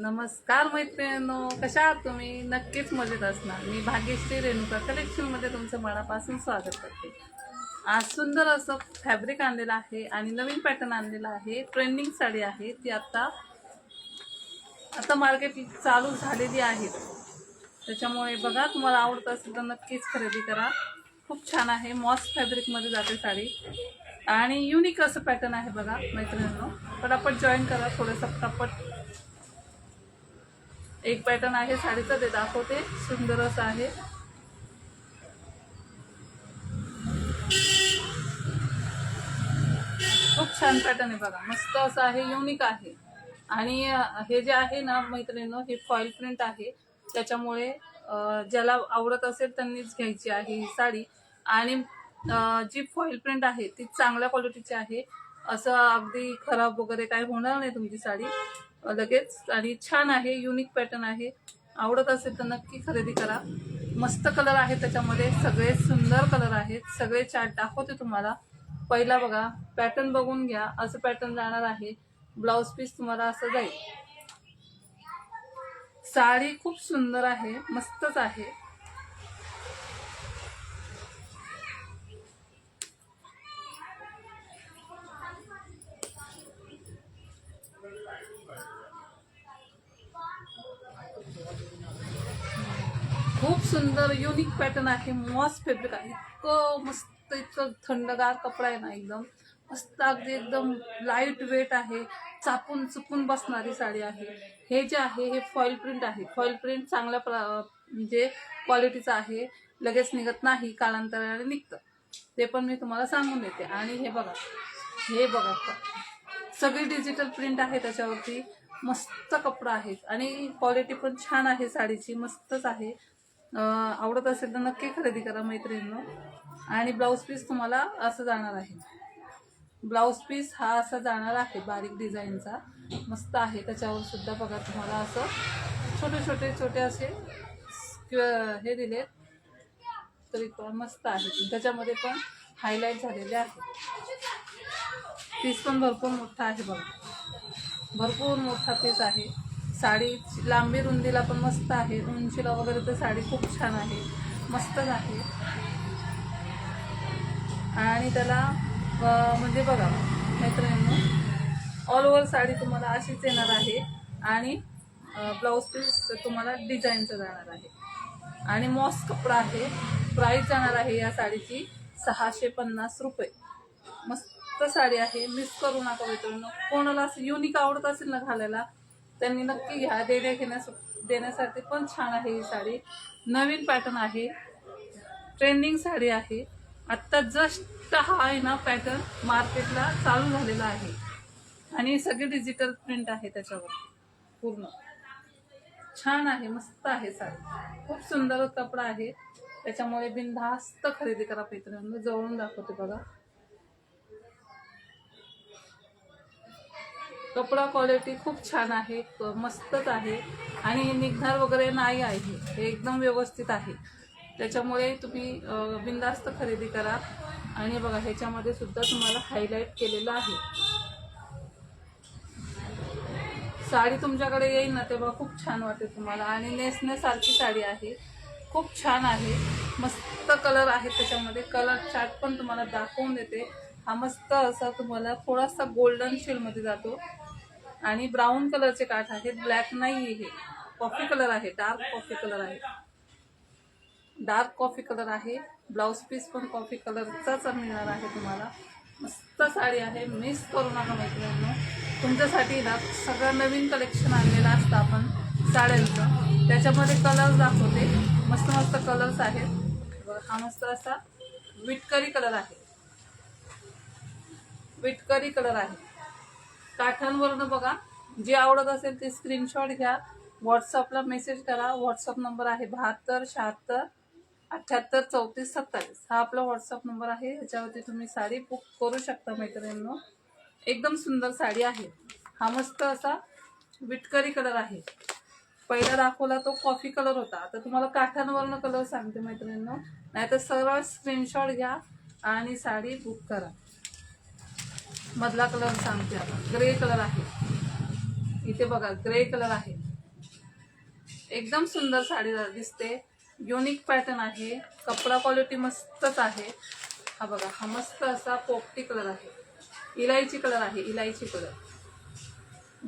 नमस्कार मैत्रिणींनो कशा आहात तुम्ही? नक्कीच मजेत असणार. मी भाग्यश्री रेणुका कलेक्शनमध्ये तुमचं मनापासून स्वागत करते. आज सुंदर असं फॅब्रिक आणलेलं आहे आणि नवीन पॅटर्न आणलेला आहे. ट्रेंडिंग साडी आहे. ती आत्ता आता मार्केट चालू झालेली आहे. त्याच्यामुळे बघा तुम्हाला आवडत असेल तर नक्कीच खरेदी करा. खूप छान आहे. मॉस फॅब्रिकमध्ये जाते साडी. आणि युनिक असं पॅटर्न आहे बघा मैत्रिणींनो. पटापट जॉईन करा. थोडंसं पटापट एक पॅटर्न आहे साडीचं ते दाखवते. सुंदर असं आहे. खूप छान पॅटर्न आहे बघा. मस्त असं आहे युनिक आहे. आणि हे जे आहे ना मैत्रिणीनं हे फॉईल प्रिंट आहे. त्याच्यामुळे ज्याला आवडत असेल त्यांनीच घ्यायची आहे ही साडी. आणि जी फॉईल प्रिंट आहे ती चांगल्या क्वालिटीची आहे. असं अगदी खराब वगैरे काय होणार नाही तुमची साडी. लगेच. आणि छान आहे युनिक पॅटर्न आहे. आवडत असेल तर नक्की खरेदी करा. मस्त कलर आहे त्याच्यामध्ये. सगळे सुंदर कलर आहेत. सगळे चार्ट दाखवते तुम्हाला. पहिला बघा पॅटर्न बघून घ्या. असं पॅटर्न जाणार आहे. ब्लाऊज पीस तुम्हाला असं जाईल. साडी खूप सुंदर आहे. मस्तच आहे. खूप सुंदर युनिक पॅटर्न आहे. मॉस फॅब्रिक आहे. इतकं मस्त इतकं थंडगार कपडा आहे ना एकदम. मस्त अगदी एकदम लाइट वेट आहे. चापून चुकून बसणारी साडी आहे. हे जे आहे हे फॉईल प्रिंट आहे. फॉईल प्रिंट चांगल्या प्र म्हणजे क्वालिटीचं आहे. लगेच निघत नाही कालांतराने निघतं. ते पण मी तुम्हाला सांगून देते. आणि हे बघा. हे बघा. सगळी डिजिटल प्रिंट आहे त्याच्यावरती. मस्त कपडा आहे. आणि क्वालिटी पण छान आहे साडीची. मस्तच आहे. आवडत असेल तर नक्की खरेदी करा मैत्रिणींनो. आणि ब्लाऊज पीस तुम्हाला असं जाणार आहे. ब्लाऊज पीस हा असा जाणार आहे बारीक डिझाईनचा. मस्त आहे त्याच्यावर सुद्धा बघा तुम्हाला असं छोटे छोटे छोटे असे हे दिले तरी पण मस्त आहे. त्याच्यामध्ये पण हायलाईट झालेले आहे. पीस पण भरपूर मोठा आहे बघा. भरपूर मोठा पीस आहे. साडी लांबी रुंदीला पण मस्त आहे. उंचीला वगैरे तर साडी खूप छान आहे. मस्तच आहे. आणि त्याला म्हणजे बघा मैत्रिणींनो ऑल ओव्हर साडी तुम्हाला अशीच येणार आहे. आणि ब्लाऊज पीस तुम्हाला डिझाईनचं जाणार आहे. आणि मॉस कपडा आहे. प्राईस जाणार आहे या साडीची सहाशे पन्नास रुपये. मस्त साडी आहे. मिस करू नका मैत्रिणींनो कोणाला असं युनिक आवडत असेल ना घालायला त्यांनी नक्की घ्या देण्या घेण्यास देण्यासाठी पण छान आहे ही साडी. नवीन पॅटर्न आहे. ट्रेंडिंग साडी आहे. आत्ता जस्ट हा आहे ना पॅटर्न मार्केटला चालू झालेला आहे. आणि सगळी डिजिटल प्रिंट आहे त्याच्यावर. पूर्ण. छान आहे मस्त आहे साडी. खूप सुंदर कपडा आहे. त्याच्यामुळे बिनधास्त खरेदी करा मित्रांनो जवळून दाखवते बघा. कपडा क्वालिटी खूप छान आहे मस्तच आहे आणि निघणार वगैरे नाही आहे. हे एकदम व्यवस्थित आहे. त्याच्यामुळे तुम्ही बिंदास्त बिनधास्त खरेदी करा. आणि बघा ह्याच्यामध्ये सुद्धा तुम्हाला हायलाईट केलेलं आहे. साडी तुमच्याकडे येईल ना तेव्हा खूप छान वाटते तुम्हाला. आणि नेसण्यासारखी साडी आहे. खूप छान आहे. मस्त कलर आहे त्याच्यामध्ये. कलर चार्ट पण तुम्हाला दाखवून देते. हा मस्त असा तुम्हाला थोडासा गोल्डन शेडमध्ये जातो. आणि ब्राऊन कलरचे काठ आहेत ब्लॅक नाही आहे. हे कॉफी कलर आहे डार्क कॉफी कलर आहे. डार्क कॉफी कलर आहे. ब्लाऊज पीस पण कॉफी कलरचाच मिळणार आहे तुम्हाला. मस्त साडी आहे. मिस करू नका मैत्रिणींनो? तुमच्यासाठी ना सगळं नवीन कलेक्शन आणलेलं असतं आपण साड्यांचं. त्याच्यामध्ये कलर्स दाखवते. मस्त मस्त कलर्स आहेत. हा मस्त असा विटकरी कलर आहे. विटकरी कलर आहे. काठांवरनं बघा जे आवडत असेल ते स्क्रीनशॉट घ्या. व्हॉट्सअपला मेसेज करा. व्हॉट्सअप नंबर आहे बहात्तर शहात्तर अठ्ठ्याहत्तर चौतीस सत्तावीस. हा आपला व्हॉट्सअप नंबर आहे. ह्याच्यावरती तुम्ही साडी बुक करू शकता मैत्रिणींनो. एकदम सुंदर साडी आहे. हा मस्त असा विटकरी कलर आहे. पहिला दाखवला तो कॉफी कलर होता. आता तुम्हाला काठांवरनं कलर सांगते मैत्रिणींनो. नाहीतर सरळ स्क्रीनशॉट घ्या आणि साडी बुक करा. मधला कलर सांगते आता. ग्रे कलर आहे. इथे बघा ग्रे कलर आहे. एकदम सुंदर साडी दिसते. युनिक पॅटर्न आहे. कपडा क्वालिटी मस्तच आहे. हा बघा हा मस्त असा पोपटी कलर आहे. इलायची कलर आहे इलायची कलर.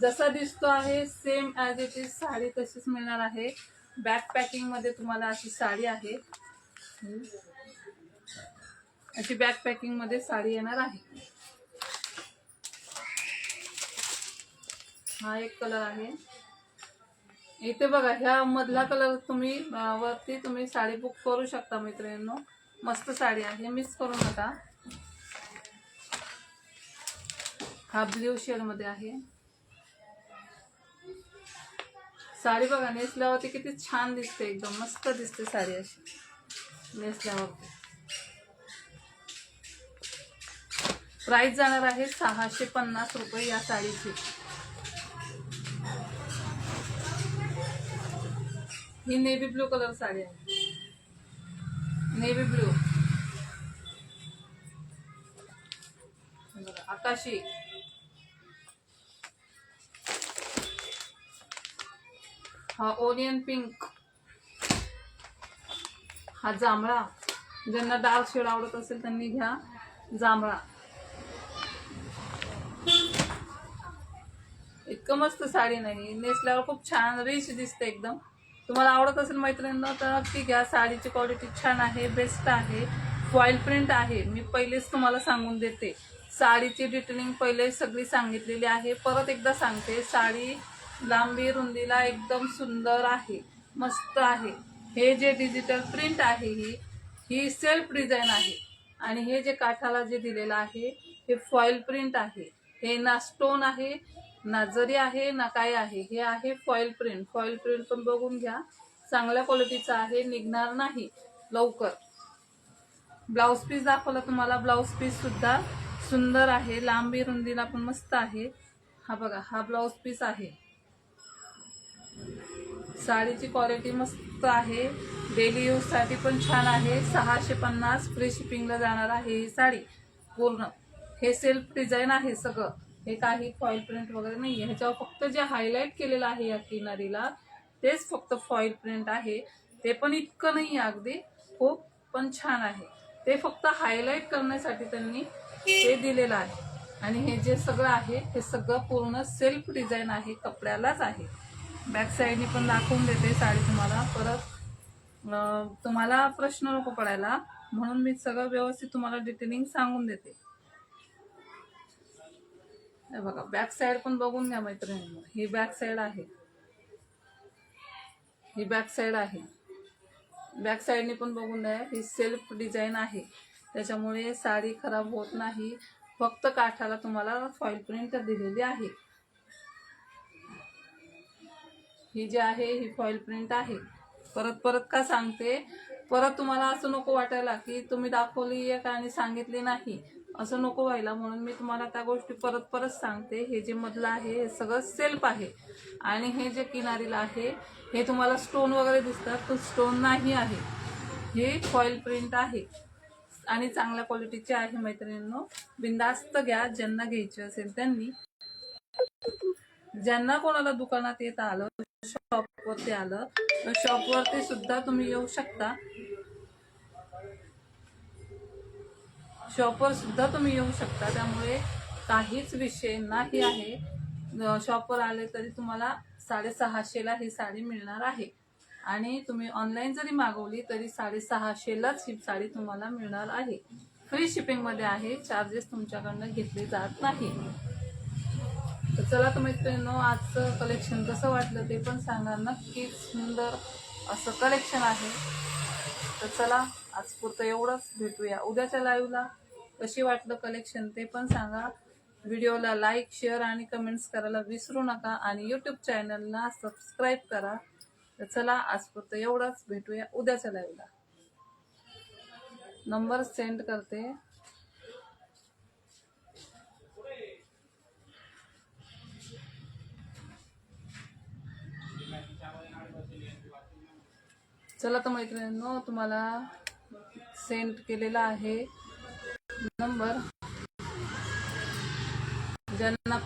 जसा दिसतो आहे same as it is sari तशीच मिळणार आहे. बॅक पॅकिंगमध्ये तुम्हाला अशी साडी आहे. अशी बॅक पॅकिंगमध्ये साडी येणार आहे. हा एक कलर आहे. इथे बघा ह्या मधला कलर तुम्ही वरती तुम्ही साडी बुक करू शकता मित्रांनो. मस्त साडी आहे मिस करू नका. हा ब्ल्यू मध्ये आहे. साडी बघा नेसल्यावरती किती छान दिसते एकदम मस्त दिसते साडी अशी नेसल्यावरती. प्राइस जाणार आहे सहाशे पन्नास रुपये या साडीची. ही नेव्ही ब्लू कलर साडी आहे. Navy blue. आकाशी. हा ओनियन पिंक. हा जांभळा. ज्यांना डार्क शेड आवडत असेल त्यांनी घ्या. जांभळा. इतकं मस्त साडी नाही. नेसल्यावर खूप छान रिच दिसते एकदम. तुम्हाला आवडत असेल मैत्रिणींना तर नक्की घ्या. साडीची क्वालिटी छान आहे बेस्ट आहे. फॉईल प्रिंट आहे. मी पहिलेच तुम्हाला सांगून देते. साडीची डिटेलिंग पहिले सगळी सांगितलेली आहे. परत एकदा सांगते. साडी लांबी रुंदीला एकदम सुंदर आहे. मस्त आहे. हे जे डिजिटल प्रिंट आहे ही ही सेल्फ डिझाईन आहे. आणि हे जे काठाला जे दिलेलं आहे हे फॉईल प्रिंट आहे. हे ना स्टोन आहे ना जरी आहे ना काय आहे हे आहे फॉईल प्रिंट फॉईल प्रिंट पण बघून घ्या. चांगल्या क्वालिटीचं आहे निघणार नाही. लवकर. ब्लाऊज पीस दाखवला तुम्हाला. ब्लाऊज पीस सुद्धा सुंदर आहे. लांबी रुंदीला पण मस्त आहे. हा बघा हा ब्लाऊज पीस आहे. साडीची क्वालिटी मस्त आहे. डेली यूजसाठी पण छान आहे. सहाशे पन्नास फ्री शिपिंगला जाणार आहे ही साडी. पूर्ण. हे सेल्फ डिझाईन आहे सगळं. हे काही फॉईल प्रिंट वगैरे नाही आहे ह्याच्यावर फक्त जे हायलाईट केलेलं आहे या किनारीला तेच फक्त फॉईल प्रिंट आहे. ते पण इतकं नाही आहे अगदी. खूप पण छान आहे. ते फक्त हायलाईट करण्यासाठी त्यांनी ते दिलेलं आहे. आणि हे जे सगळं आहे हे सगळं पूर्ण सेल्फ डिझाईन आहे कपड्यालाच आहे. बॅक साईडने पण दाखवून देते साडी तुम्हाला. परत तुम्हाला प्रश्न नको पडायला. म्हणून मी सगळं व्यवस्थित तुम्हाला डिटेलिंग सांगून देते. हे बघा बॅक साईड पण बघून घ्या मैत्रिणींना. ही बॅक साईड आहे. ही बॅक साईड आहे. बॅक साईडने पण बघून द्या ही सेल्फ डिझाईन आहे. त्याच्यामुळे साडी खराब होत नाही. फक्त काठाला तुम्हाला फॉईल प्रिंट दिलेली आहे. ही जी आहे ही फॉईल प्रिंट आहे. परत परत का सांगते? परत तुम्हाला असं नको वाटायला की तुम्ही दाखवली एक आणि सांगितली नाही. असं नको व्हायला म्हणून मी तुम्हाला त्या गोष्टी परत परत सांगते. हे जे मधलं आहे हे सगळं सेल्फ आहे. आणि हे जे किनारीला आहे हे तुम्हाला स्टोन वगैरे दिसतात तो स्टोन नाही आहे. हे फॉईल प्रिंट आहे. आणि चांगल्या क्वालिटीचे आहे मैत्रिणींनो. बिंदास्त घ्या ज्यांना घ्यायचे असेल त्यांनी. ज्यांना कोणाला दुकानात येत आलं शॉपवरती आलं तर शॉपवरती सुद्धा तुम्ही येऊ शकता. शॉपवर सुद्धा तुम्ही येऊ शकता. त्यामुळे काहीच विषय नाही आहे. शॉपवर आले तरी तुम्हाला साडेसहाशेला ही साडी मिळणार आहे. आणि तुम्ही ऑनलाईन जरी मागवली तरी साडेसहाशेलाच ही साडी तुम्हाला मिळणार आहे. फ्री शिपिंगमध्ये आहे. चार्जेस तुमच्याकडनं घेतले जात नाही. तर चला तर नो आजचं कलेक्शन कसं वाटलं ते पण सांगा. नक्कीच सुंदर असं कलेक्शन आहे. तर चला आज पुरतं एवढंच भेटूया. उद्याच्या लाईव्हला कशी वाटलं कलेक्शन ते पण सांगा. व्हिडिओला लाईक शेअर आणि कमेंट्स करायला विसरू नका आणि यूट्यूब चॅनलला सबस्क्राईब करा. तर चला आजपुरतं एवढंच भेटूया उद्याच्या लाईव्हला नंबर सेंड करते. चला तर मैत्रिणींनो तुम्हाला सेंड केलेला आहे. नंबर. ज्यांना